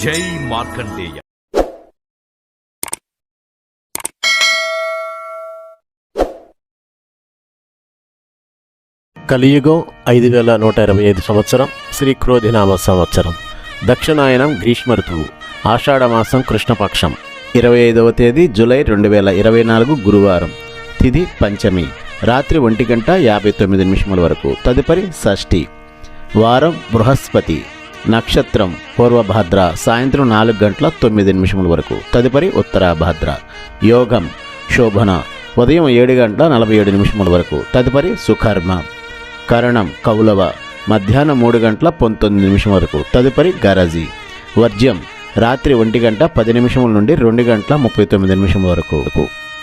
జై మార్కండేయ. కలియుగం ఐదు వేల నూట ఇరవై ఐదు సంవత్సరం శ్రీ క్రోధినామ సంవత్సరం. దక్షిణాయనం గ్రీష్మ ఋతువు ఆషాఢమాసం కృష్ణపక్షం. ఇరవై ఐదవ తేదీ జూలై రెండు వేల ఇరవై నాలుగు గురువారం తిథి పంచమి రాత్రి ఒంటి గంట యాభై తొమ్మిది నిమిషముల వరకు తదుపరి షష్ఠి వారం బృహస్పతి. నక్షత్రం పూర్వభాద్ర సాయంత్రం నాలుగు గంటల తొమ్మిది నిమిషముల వరకు. తదుపరి ఉత్తరాభాద్ర. యోగం శోభన ఉదయం ఏడు గంటల నలభై ఏడు నిమిషముల వరకు. తదుపరి సుకర్మ. కరణం కౌలవ. మధ్యాహ్నం మూడు గంటల పంతొమ్మిది నిమిషం వరకు. తదుపరి గరజి. వర్జ్యం రాత్రి ఒంటి గంట పది నిమిషముల నుండి రెండు గంటల ముప్పై తొమ్మిది నిమిషం వరకు.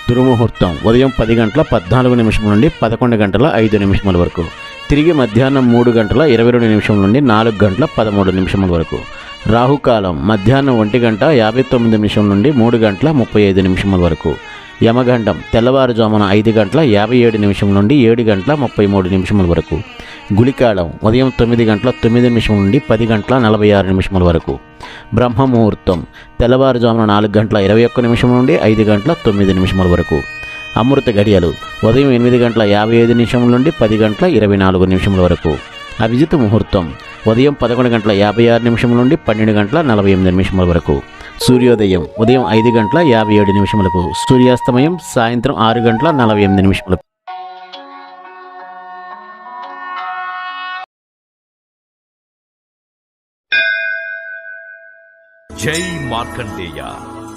దుర్ముహూర్తం ఉదయం పది గంటల పద్నాలుగు నిమిషం నుండి పదకొండు గంటల ఐదు నిమిషముల వరకు. తిరిగి మధ్యాహ్నం మూడు గంటల ఇరవై రెండు నిమిషం నుండి నాలుగు గంటల పదమూడు నిమిషముల వరకు. రాహుకాలం మధ్యాహ్నం ఒంటి గంట యాభై తొమ్మిది నిమిషం నుండి మూడు గంటల ముప్పై ఐదు నిమిషముల వరకు. యమగండం తెల్లవారుజామున ఐదు గంటల యాభై ఏడు నిమిషం నుండి ఏడు గంటల ముప్పై మూడు నిమిషముల వరకు. గులికాలం ఉదయం తొమ్మిది గంటల తొమ్మిది నిమిషం నుండి పది గంటల నలభై ఆరు నిమిషముల వరకు. బ్రహ్మ ముహూర్తం తెల్లవారుజామున నాలుగు గంటల ఇరవై ఒక్క నిమిషం నుండి ఐదు గంటల తొమ్మిది నిమిషముల వరకు. అమృత గడియలు. ఉదయం ఎనిమిది గంటల యాభై ఐదు నిమిషముల నుండి పది గంటల ఇరవై నాలుగు నిమిషముల వరకు. అభిజిత్ ముహూర్తం. ఉదయం పదకొండు గంటల యాభై ఆరు నిమిషముల నుండి పన్నెండు గంటల నలభై ఎనిమిది నిమిషముల వరకు. సూర్యోదయం. ఉదయం ఐదు గంటల యాభై ఏడు నిమిషములకు. సూర్యాస్తమయం సాయంత్రం ఆరు గంటల నలభై ఎనిమిది నిమిషములకు. జై మార్కండేయ.